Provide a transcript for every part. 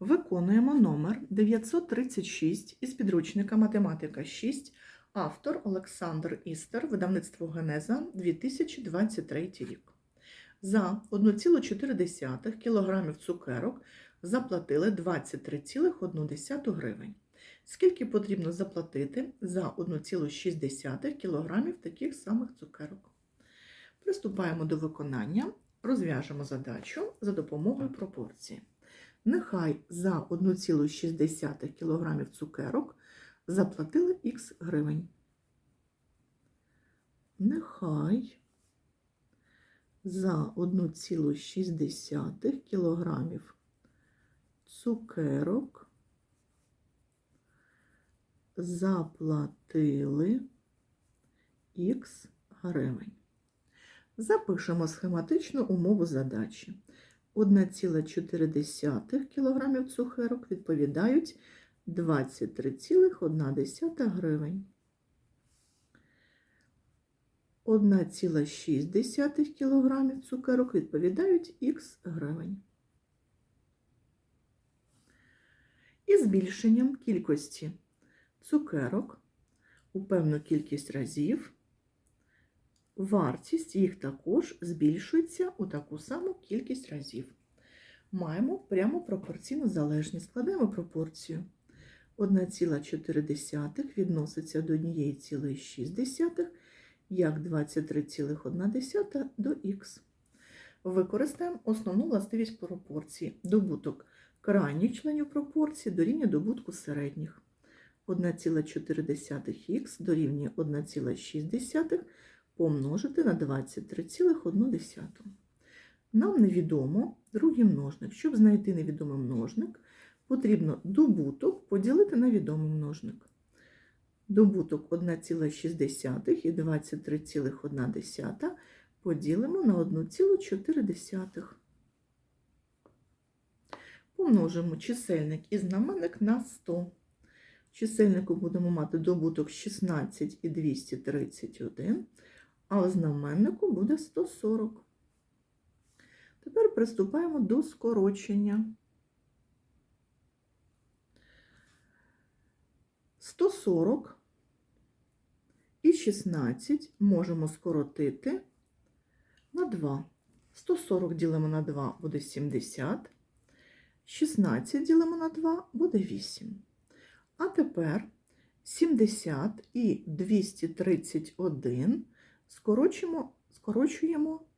Виконуємо номер 936 із підручника Математика 6, автор Олександр Істер, видавництво Генеза 2023 рік. За 1,4 кг цукерок заплатили 23,1 гривень. Скільки потрібно заплатити за 1,6 кг таких самих цукерок? Приступаємо до виконання, розв'яжемо задачу за допомогою пропорції. Нехай за 1,6 кг цукерок заплатили х гривень. Нехай за 1,6 кг цукерок заплатили х гривень. Запишемо схематичну умову задачі. 1,4 кг цукерок відповідають 23,1 гривень. 1,6 кг цукерок відповідають х гривень. І збільшенням кількості цукерок у певну кількість разів вартість їх також збільшується у таку саму кількість разів. Маємо прямо пропорційну залежність. Складаємо пропорцію. 1,4 відноситься до 1,6, як 23,1 до х. Використаємо основну властивість пропорції. Добуток крайніх членів пропорції дорівнює добутку середніх. 1,4х дорівнює 1,6 помножити на 23,1. Нам невідомо другий множник. Щоб знайти невідомий множник, потрібно добуток поділити на відомий множник. Добуток 1,6 і 23,1 поділимо на 1,4. Помножимо чисельник і знаменник на 100. В чисельнику будемо мати добуток 16 і 231, а в знаменнику буде 140. Тепер приступаємо до скорочення. 140 і 16 можемо скоротити на 2. 140 ділимо на 2 буде 70. 16 ділимо на 2 буде 8. А тепер 70 і 231 скорочуємо, скорочуємо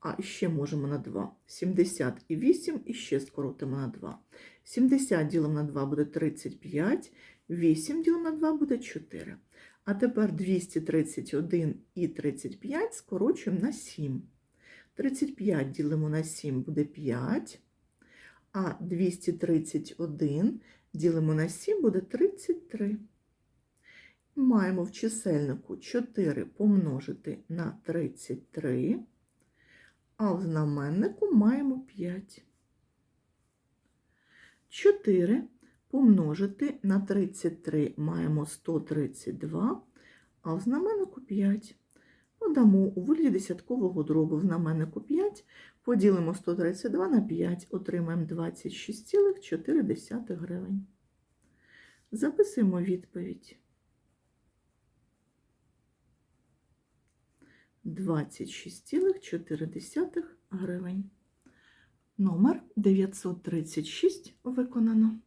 А ще можемо на 2. 70 і 8 і ще скоротимо на 2. 70 ділимо на 2 буде 35, 8 ділимо на 2 буде 4. А тепер 231 і 35 скорочуємо на 7. 35 ділимо на 7 буде 5, а 231 ділимо на 7 буде 33. Маємо в чисельнику 4 помножити на 33 а в знаменнику маємо 5. 4 помножити на 33 маємо 132, а в знаменнику 5. Подамо у вигляді десяткового дробу в знаменнику 5, поділимо 132 на 5, отримаємо 26,4 гривень. Записуємо відповідь. 26,4 гривень. Номер 936 виконано.